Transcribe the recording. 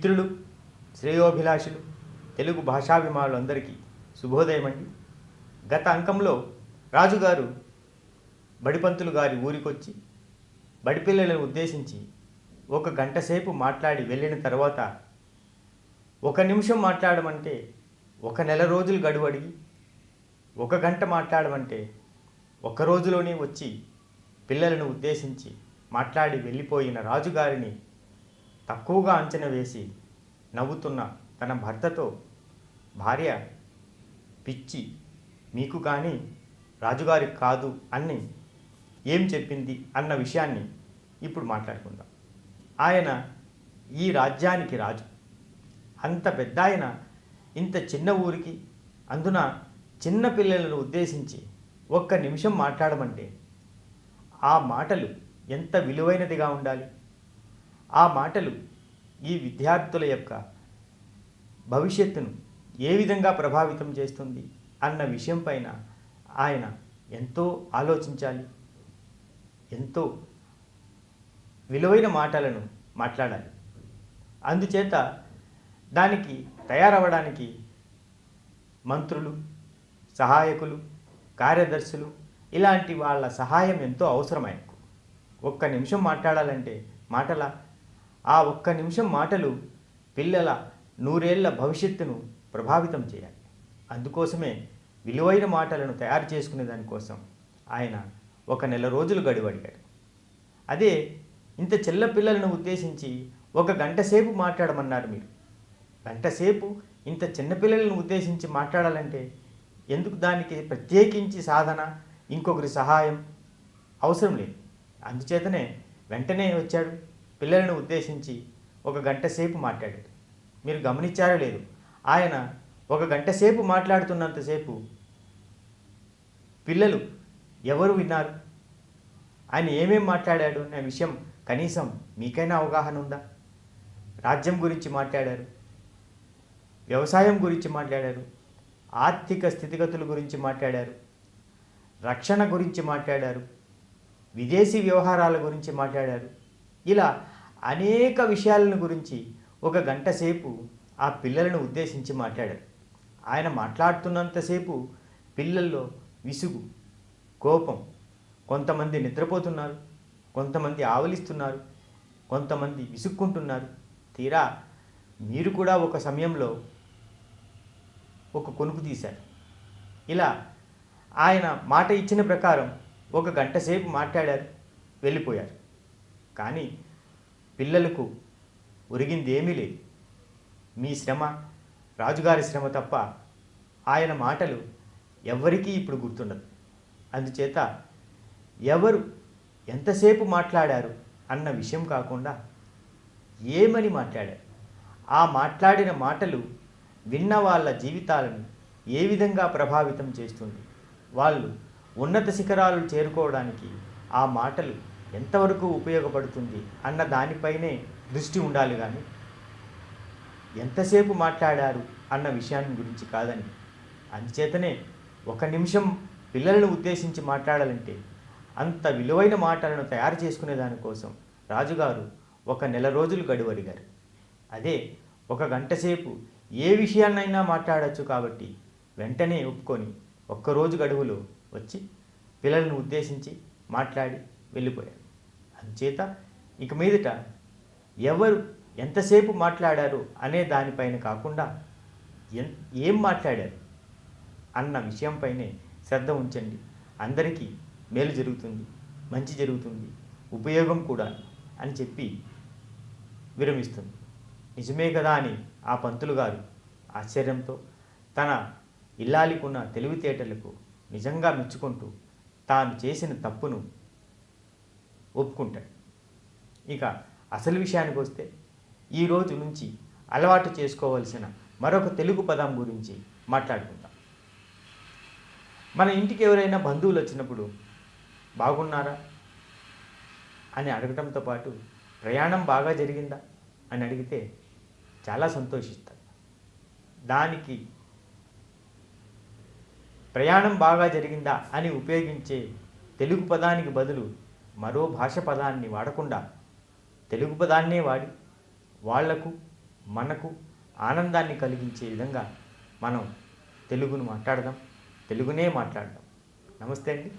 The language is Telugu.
మిత్రులు శ్రేయోభిలాషులు తెలుగు భాషాభిమానులు అందరికీ శుభోదయం అండి గత అంకంలో రాజుగారు బడిపంతులు గారి ఊరికొచ్చి బడిపిల్లలను ఉద్దేశించి ఒక గంట సేపు మాట్లాడి వెళ్ళిన తర్వాత ఒక నిమిషం మాట్లాడమంటే ఒక నెల రోజులు గడువు అడిగి ఒక గంట మాట్లాడమంటే ఒక రోజులోనే వచ్చి పిల్లలను ఉద్దేశించి మాట్లాడి వెళ్ళిపోయిన రాజుగారిని తక్కువగా అంచనా వేసి నవ్వుతున్న తన భర్తతో భార్య పిచ్చి మీకు కానీ రాజుగారికి కాదు అని ఏం చెప్పింది అన్న విషయాన్ని ఇప్పుడు మాట్లాడుకుందాం. ఆయన ఈ రాజ్యానికి రాజు. అంత పెద్ద ఆయన ఇంత చిన్న ఊరికి అందున చిన్న పిల్లలను ఉద్దేశించి ఒక్క నిమిషం మాట్లాడమంటే ఆ మాటలు ఎంత విలువైనదిగా ఉండాలి? ఆ మాటలు ఈ విద్యార్థుల యొక్క భవిష్యత్తును ఏ విధంగా ప్రభావితం చేస్తుంది అన్న విషయం పైన ఆయన ఎంతో ఆలోచించాలి ఎంతో విలువైన మాటలను మాట్లాడాలి. అందుచేత దానికి తయారవ్వడానికి మంత్రులు సహాయకులు కార్యదర్శులు ఇలాంటి వాళ్ళ సహాయం ఎంతో అవసరం ఆయనకు ఒక్క నిమిషం మాట్లాడాలంటే మాటల ఆ ఒక్క నిమిషం మాటలు పిల్లల నూరేళ్ళ భవిష్యత్తును ప్రభావితం చేయాలి. అందుకోసమే విలువైన మాటలను తయారు చేసుకునే దానికోసం ఆయన ఒక నెల రోజులు గడువు అదే ఇంత చెల్ల పిల్లలను ఉద్దేశించి ఒక గంట సేపు మాట్లాడమన్నారు మీరు. గంట సేపు ఇంత చిన్నపిల్లలను ఉద్దేశించి మాట్లాడాలంటే ఎందుకు దానికి ప్రత్యేకించి సాధన ఇంకొకరి సహాయం అవసరం లేదు. అందుచేతనే వెంటనే వచ్చాడు. పిల్లలను ఉద్దేశించి ఒక గంట సేపు మాట్లాడాడు. మీరు గమనించారో లేదు. ఆయన ఒక గంట సేపు మాట్లాడుతున్నంతసేపు పిల్లలు ఎవరు విన్నారు? ఆయన ఏమేం మాట్లాడాడు అనే విషయం కనీసం మీకైనా అవగాహన ఉందా? రాజ్యం గురించి మాట్లాడారు. వ్యవసాయం గురించి మాట్లాడారు. ఆర్థిక స్థితిగతుల గురించి మాట్లాడారు. రక్షణ గురించి మాట్లాడారు. విదేశీ వ్యవహారాల గురించి మాట్లాడారు. ఇలా అనేక విషయాలను గురించి ఒక గంట సేపు ఆ పిల్లలను ఉద్దేశించి మాట్లాడారు. ఆయన మాట్లాడుతున్నంతసేపు పిల్లల్లో విసుగు కోపం కొంతమంది నిద్రపోతున్నారు కొంతమంది ఆవలిస్తున్నారు కొంతమంది విసుక్కుంటున్నారు. తీరా మీరు కూడా ఒక సమయంలో ఒక కొనుకు తీశారు. ఇలా ఆయన మాట ఇచ్చిన ప్రకారం ఒక గంట సేపు మాట్లాడారు వెళ్ళిపోయారు. కానీ పిల్లలకు ఒరిగింది ఏమీ లేదు. మీ శ్రమ రాజుగారి శ్రమ తప్ప ఆయన మాటలు ఎవ్వరికీ ఇప్పుడు గుర్తుండదు. అందుచేత ఎవరు ఎంతసేపు మాట్లాడారు అన్న విషయం కాకుండా ఏమని మాట్లాడారు? ఆ మాట్లాడిన మాటలు విన్న వాళ్ళ జీవితాలను ఏ విధంగా ప్రభావితం చేస్తుంది? వాళ్ళు ఉన్నత శిఖరాలు చేరుకోవడానికి ఆ మాటలు ఎంతవరకు ఉపయోగపడుతుంది అన్న దానిపైనే దృష్టి ఉండాలి కానీ ఎంతసేపు మాట్లాడారు అన్న విషయాన్ని గురించి కాదని అందుచేతనే ఒక నిమిషం పిల్లలను ఉద్దేశించి మాట్లాడాలంటే అంత విలువైన మాటలను తయారు చేసుకునే దానికోసం రాజుగారు ఒక నెల రోజులు గడువు అడిగారు. అదే ఒక గంట సేపు ఏ విషయాన్నైనా మాట్లాడచ్చు కాబట్టి వెంటనే ఒప్పుకొని ఒక్కరోజు గడువులో వచ్చి పిల్లలను ఉద్దేశించి మాట్లాడి వెళ్ళిపోయారు అందుచేత ఇక మీదట ఎవరు ఎంతసేపు మాట్లాడారు అనే దానిపైన కాకుండా ఎన్ ఏం మాట్లాడారు అన్న విషయంపైనే శ్రద్ధ ఉంచండి. అందరికీ మేలు జరుగుతుంది మంచి జరుగుతుంది ఉపయోగం కూడా అని చెప్పి విరమిస్తుంది. నిజమే కదా అని ఆ పంతులు గారు ఆశ్చర్యంతో తన ఇల్లాలికున్న తెలివితేటలకు నిజంగా మెచ్చుకుంటూ తాను చేసిన తప్పును ఒప్పుకుంటాడు. ఇక అసలు విషయానికి వస్తే ఈ రోజు నుంచి అలవాటు చేసుకోవలసిన మరొక తెలుగు పదం గురించి మాట్లాడుకుందాం. మన ఇంటికి ఎవరైనా బంధువులు వచ్చినప్పుడు బాగున్నారా? అని అడగటంతో పాటు ప్రయాణం బాగా జరిగిందా? అని అడిగితే చాలా సంతోషిస్తారు. దానికి ప్రయాణం బాగా జరిగిందా అని ఉపయోగించే తెలుగు పదానికి బదులు మరో భాష పదాన్ని వాడకుండా తెలుగు పదాన్నే వాడి వాళ్ళకు మనకు ఆనందాన్ని కలిగించే విధంగా మనం తెలుగును మాట్లాడదాం తెలుగునే మాట్లాడదాం. నమస్తే అండి.